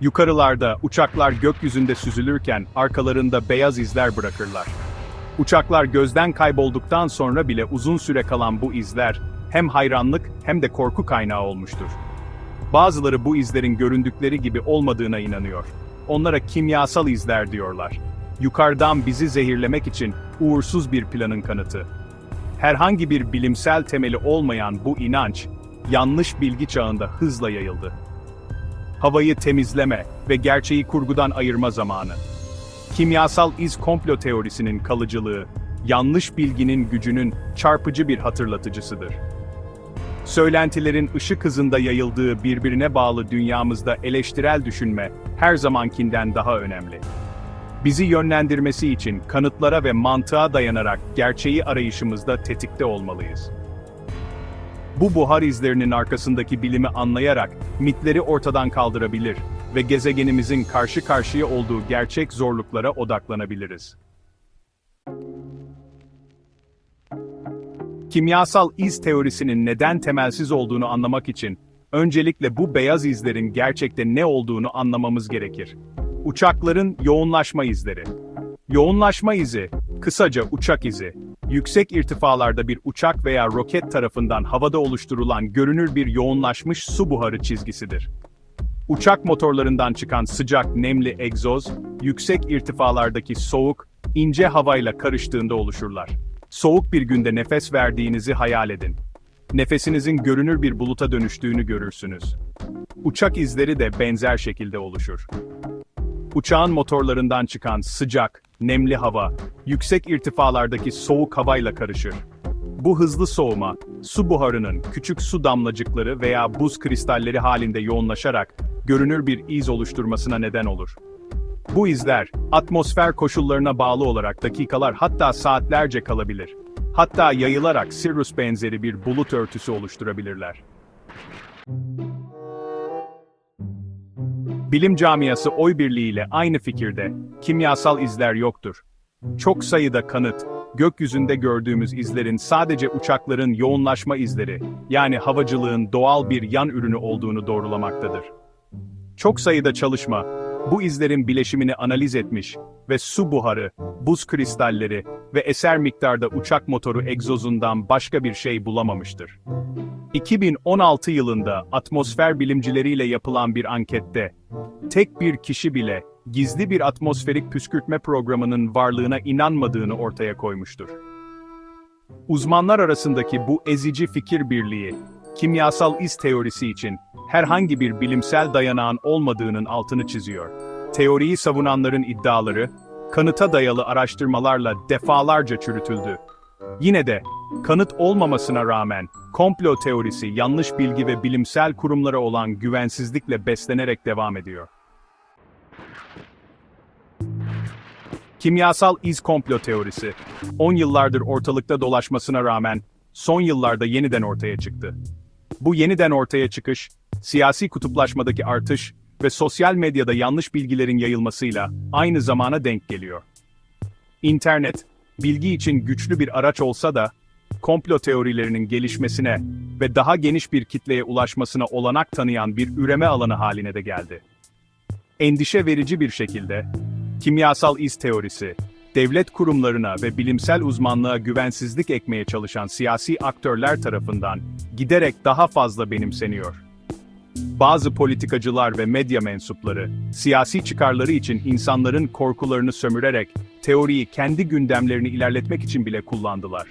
Yukarılarda uçaklar gökyüzünde süzülürken arkalarında beyaz izler bırakırlar. Uçaklar gözden kaybolduktan sonra bile uzun süre kalan bu izler hem hayranlık hem de korku kaynağı olmuştur. Bazıları bu izlerin göründükleri gibi olmadığına inanıyor. Onlara kimyasal izler diyorlar. Yukarıdan bizi zehirlemek için uğursuz bir planın kanıtı. Herhangi bir bilimsel temeli olmayan bu inanç, yanlış bilgi çağında hızla yayıldı. Havayı temizleme ve gerçeği kurgudan ayırma zamanı. Kimyasal iz komplo teorisinin kalıcılığı, yanlış bilginin gücünün çarpıcı bir hatırlatıcısıdır. Söylentilerin ışık hızında yayıldığı birbirine bağlı dünyamızda eleştirel düşünme her zamankinden daha önemli. Bizi yönlendirmesi için kanıtlara ve mantığa dayanarak gerçeği arayışımızda tetikte olmalıyız. Bu buhar izlerinin arkasındaki bilimi anlayarak mitleri ortadan kaldırabilir ve gezegenimizin karşı karşıya olduğu gerçek zorluklara odaklanabiliriz. Kimyasal iz teorisinin neden temelsiz olduğunu anlamak için öncelikle bu beyaz izlerin gerçekte ne olduğunu anlamamız gerekir. Uçakların yoğunlaşma izleri. Yoğunlaşma izi, kısaca uçak izi, yüksek irtifalarda bir uçak veya roket tarafından havada oluşturulan görünür bir yoğunlaşmış su buharı çizgisidir. Uçak motorlarından çıkan sıcak, nemli egzoz, yüksek irtifalardaki soğuk, ince havayla karıştığında oluşurlar. Soğuk bir günde nefes verdiğinizi hayal edin. Nefesinizin görünür bir buluta dönüştüğünü görürsünüz. Uçak izleri de benzer şekilde oluşur. Uçağın motorlarından çıkan sıcak, nemli hava, yüksek irtifalardaki soğuk havayla karışır. Bu hızlı soğuma, su buharının küçük su damlacıkları veya buz kristalleri halinde yoğunlaşarak görünür bir iz oluşturmasına neden olur. Bu izler, atmosfer koşullarına bağlı olarak dakikalar hatta saatlerce kalabilir. Hatta yayılarak Sirius benzeri bir bulut örtüsü oluşturabilirler. Bilim camiası oy birliğiyle aynı fikirde, kimyasal izler yoktur. Çok sayıda kanıt, gökyüzünde gördüğümüz izlerin sadece uçakların yoğunlaşma izleri, yani havacılığın doğal bir yan ürünü olduğunu doğrulamaktadır. Çok sayıda çalışma, bu izlerin bileşimini analiz etmiş ve su buharı, buz kristalleri ve eser miktarda uçak motoru egzozundan başka bir şey bulamamıştır. 2016 yılında atmosfer bilimcileriyle yapılan bir ankette, tek bir kişi bile gizli bir atmosferik püskürtme programının varlığına inanmadığını ortaya koymuştur. Uzmanlar arasındaki bu ezici fikir birliği, kimyasal iz teorisi için herhangi bir bilimsel dayanağın olmadığının altını çiziyor. Teoriyi savunanların iddiaları, kanıta dayalı araştırmalarla defalarca çürütüldü. Yine de, kanıt olmamasına rağmen, komplo teorisi yanlış bilgi ve bilimsel kurumlara olan güvensizlikle beslenerek devam ediyor. Kimyasal iz komplo teorisi, 10 yıllardır ortalıkta dolaşmasına rağmen, son yıllarda yeniden ortaya çıktı. Bu yeniden ortaya çıkış, siyasi kutuplaşmadaki artış ve sosyal medyada yanlış bilgilerin yayılmasıyla aynı zamana denk geliyor. İnternet, bilgi için güçlü bir araç olsa da, komplo teorilerinin gelişmesine ve daha geniş bir kitleye ulaşmasına olanak tanıyan bir üreme alanı haline de geldi. Endişe verici bir şekilde, kimyasal iz teorisi, devlet kurumlarına ve bilimsel uzmanlığa güvensizlik ekmeye çalışan siyasi aktörler tarafından giderek daha fazla benimseniyor. Bazı politikacılar ve medya mensupları, siyasi çıkarları için insanların korkularını sömürerek, teoriyi kendi gündemlerini ilerletmek için bile kullandılar.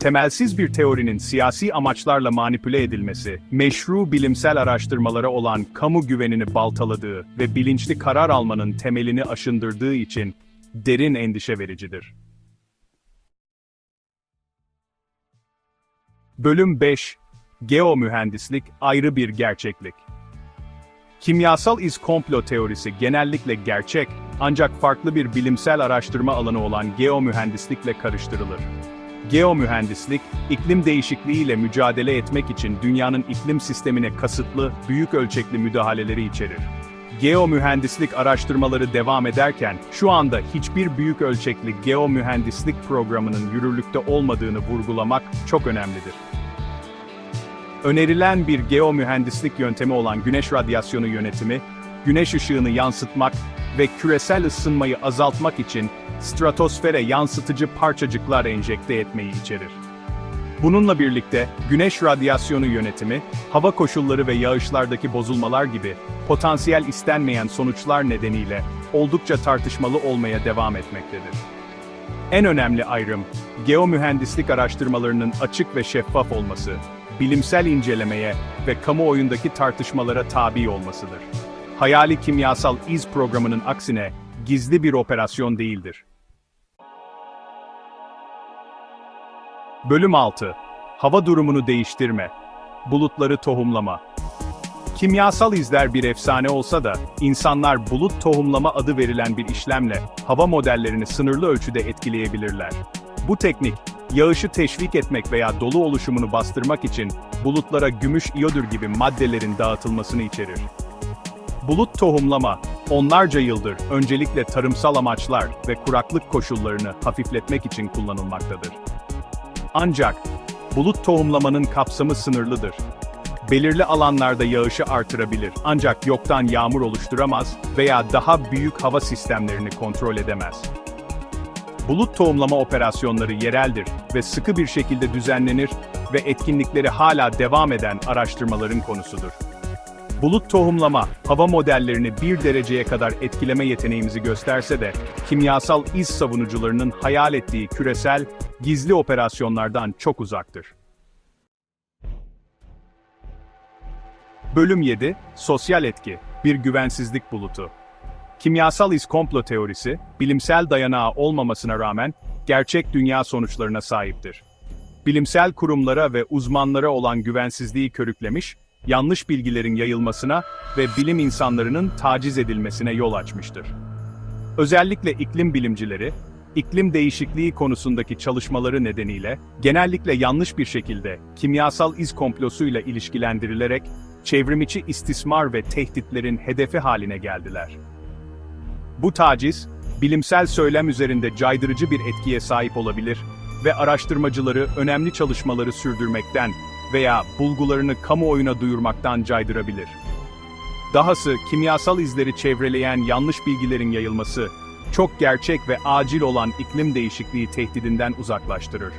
Temelsiz bir teorinin siyasi amaçlarla manipüle edilmesi, meşru bilimsel araştırmalara olan kamu güvenini baltaladığı ve bilinçli karar almanın temelini aşındırdığı için derin endişe vericidir. Bölüm 5 Geomühendislik ayrı bir gerçeklik. Kimyasal iz komplo teorisi genellikle gerçek, ancak farklı bir bilimsel araştırma alanı olan geomühendislikle karıştırılır. Geomühendislik, iklim değişikliğiyle mücadele etmek için dünyanın iklim sistemine kasıtlı, büyük ölçekli müdahaleleri içerir. Geomühendislik araştırmaları devam ederken, şu anda hiçbir büyük ölçekli geomühendislik programının yürürlükte olmadığını vurgulamak çok önemlidir. Önerilen bir geomühendislik yöntemi olan güneş radyasyonu yönetimi, güneş ışığını yansıtmak ve küresel ısınmayı azaltmak için stratosfere yansıtıcı parçacıklar enjekte etmeyi içerir. Bununla birlikte güneş radyasyonu yönetimi, hava koşulları ve yağışlardaki bozulmalar gibi potansiyel istenmeyen sonuçlar nedeniyle oldukça tartışmalı olmaya devam etmektedir. En önemli ayrım, geomühendislik araştırmalarının açık ve şeffaf olması, bilimsel incelemeye ve kamuoyundaki tartışmalara tabi olmasıdır. Hayali kimyasal iz programının aksine gizli bir operasyon değildir. Bölüm 6. Hava durumunu değiştirme. Bulutları tohumlama. Kimyasal izler bir efsane olsa da, insanlar bulut tohumlama adı verilen bir işlemle hava modellerini sınırlı ölçüde etkileyebilirler. Bu teknik, yağışı teşvik etmek veya dolu oluşumunu bastırmak için bulutlara gümüş iyodür gibi maddelerin dağıtılmasını içerir. Bulut tohumlama, onlarca yıldır öncelikle tarımsal amaçlar ve kuraklık koşullarını hafifletmek için kullanılmaktadır. Ancak, bulut tohumlamanın kapsamı sınırlıdır. Belirli alanlarda yağışı artırabilir ancak yoktan yağmur oluşturamaz veya daha büyük hava sistemlerini kontrol edemez. Bulut tohumlama operasyonları yereldir ve sıkı bir şekilde düzenlenir ve etkinlikleri hala devam eden araştırmaların konusudur. Bulut tohumlama, hava modellerini bir dereceye kadar etkileme yeteneğimizi gösterse de, kimyasal iz savunucularının hayal ettiği küresel, gizli operasyonlardan çok uzaktır. Bölüm 7, Sosyal etki, bir güvensizlik bulutu. Kimyasal iz komplo teorisi, bilimsel dayanağı olmamasına rağmen, gerçek dünya sonuçlarına sahiptir. Bilimsel kurumlara ve uzmanlara olan güvensizliği körüklemiş, yanlış bilgilerin yayılmasına ve bilim insanlarının taciz edilmesine yol açmıştır. Özellikle iklim bilimcileri, iklim değişikliği konusundaki çalışmaları nedeniyle, genellikle yanlış bir şekilde kimyasal iz komplosuyla ilişkilendirilerek, çevrimiçi istismar ve tehditlerin hedefi haline geldiler. Bu taciz, bilimsel söylem üzerinde caydırıcı bir etkiye sahip olabilir ve araştırmacıları önemli çalışmaları sürdürmekten veya bulgularını kamuoyuna duyurmaktan caydırabilir. Dahası kimyasal izleri çevreleyen yanlış bilgilerin yayılması, çok gerçek ve acil olan iklim değişikliği tehdidinden uzaklaştırır.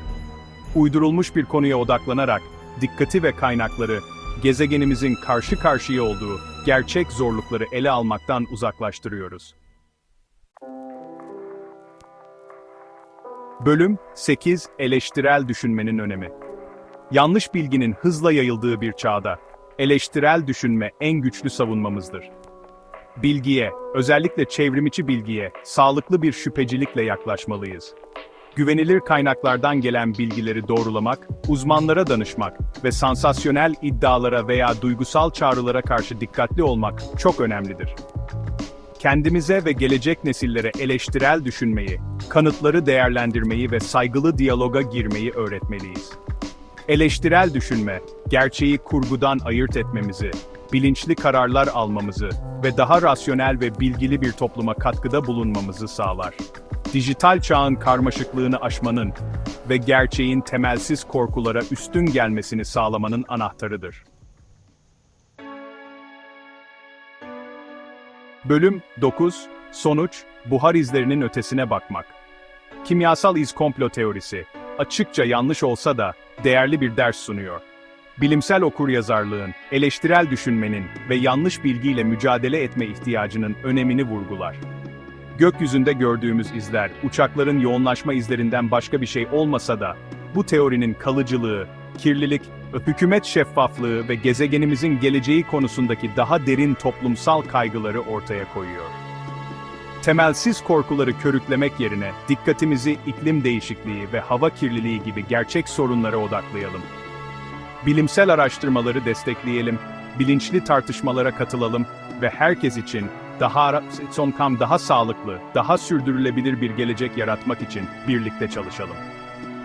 Uydurulmuş bir konuya odaklanarak, dikkati ve kaynakları, gezegenimizin karşı karşıya olduğu gerçek zorlukları ele almaktan uzaklaştırıyoruz. Bölüm 8 Eleştirel düşünmenin önemi. Yanlış bilginin hızla yayıldığı bir çağda, eleştirel düşünme en güçlü savunmamızdır. Bilgiye, özellikle çevrimiçi bilgiye, sağlıklı bir şüphecilikle yaklaşmalıyız. Güvenilir kaynaklardan gelen bilgileri doğrulamak, uzmanlara danışmak ve sansasyonel iddialara veya duygusal çağrılara karşı dikkatli olmak çok önemlidir. Kendimize ve gelecek nesillere eleştirel düşünmeyi, kanıtları değerlendirmeyi ve saygılı diyaloga girmeyi öğretmeliyiz. Eleştirel düşünme, gerçeği kurgudan ayırt etmemizi, bilinçli kararlar almamızı ve daha rasyonel ve bilgili bir topluma katkıda bulunmamızı sağlar. Dijital çağın karmaşıklığını aşmanın ve gerçeğin temelsiz korkulara üstün gelmesini sağlamanın anahtarıdır. Bölüm 9 Sonuç Buhar izlerinin ötesine bakmak. Kimyasal iz komplo teorisi, açıkça yanlış olsa da değerli bir ders sunuyor. Bilimsel okuryazarlığın, eleştirel düşünmenin ve yanlış bilgiyle mücadele etme ihtiyacının önemini vurgular. Gökyüzünde gördüğümüz izler, uçakların yoğunlaşma izlerinden başka bir şey olmasa da, bu teorinin kalıcılığı, kirlilik, hükümet şeffaflığı ve gezegenimizin geleceği konusundaki daha derin toplumsal kaygıları ortaya koyuyor. Temelsiz korkuları körüklemek yerine dikkatimizi iklim değişikliği ve hava kirliliği gibi gerçek sorunlara odaklayalım. Bilimsel araştırmaları destekleyelim, bilinçli tartışmalara katılalım ve herkes için daha sonkam daha sağlıklı, daha sürdürülebilir bir gelecek yaratmak için birlikte çalışalım.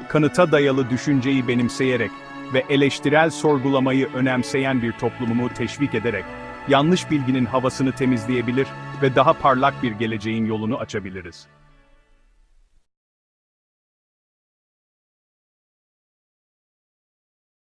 Kanıta dayalı düşünceyi benimseyerek ve eleştirel sorgulamayı önemseyen bir toplumumu teşvik ederek yanlış bilginin havasını temizleyebilir ve daha parlak bir geleceğin yolunu açabiliriz.